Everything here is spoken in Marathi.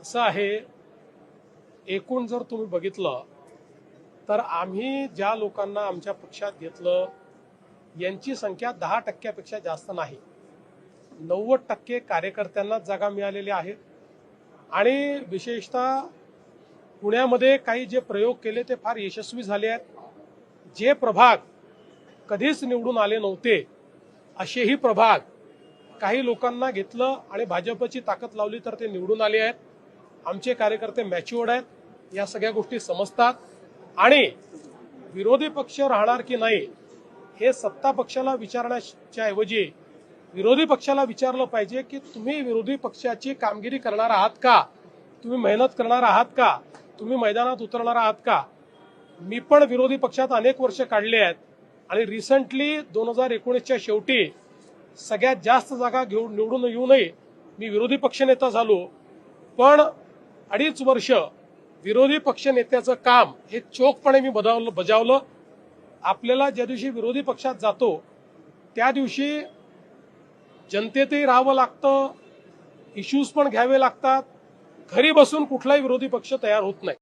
असं आहे एकूण जर तुम्ही बघितलं तर आम्ही ज्या लोकांना आमच्या पक्षात घेतलं यांची संख्या दहा टक्क्यापेक्षा जास्त नाही. नव्वद टक्के कार्यकर्त्यांनाच जागा मिळालेल्या आहेत आणि विशेषतः पुण्यामध्ये काही जे प्रयोग केले ते फार यशस्वी झाले आहेत. जे प्रभाग कधीच निवडून आले नव्हते असेही प्रभाग काही लोकांना घेतलं आणि भाजपची ताकद लावली तर ते निवडून आले आहेत. आमचे कार्यकर्ते मॅच्युअर्ड आहेत या सगळ्या गोष्टी समजतात. आणि विरोधी पक्ष राहणार की नाही हे सत्ता पक्षाला विचारण्याच्या ऐवजी विरोधी पक्षाला विचारलं पाहिजे की तुम्ही विरोधी पक्षाची कामगिरी करणार आहात का? तुम्ही मेहनत करणार आहात का? तुम्ही मैदानात उतरणार आहात का? मी पण विरोधी पक्षात अनेक वर्ष काढले आहेत आणि रिसेंटली दोन हजार एकोणीसच्या शेवटी सगळ्यात जास्त जागा घेऊन निवडून येऊनही मी विरोधी पक्षनेता झालो. पण अडीच वर्ष विरोधी पक्षनेत्याचं काम हे चोखपणे मी बजावलं बजावलं. आपल्याला ज्या दिवशी विरोधी पक्षात जातो त्या दिवशी जनतेतही राहावं लागतं इश्यूज पण घ्यावे लागतात. घरी बसून कुठलाही विरोधी पक्ष तयार होत नाही.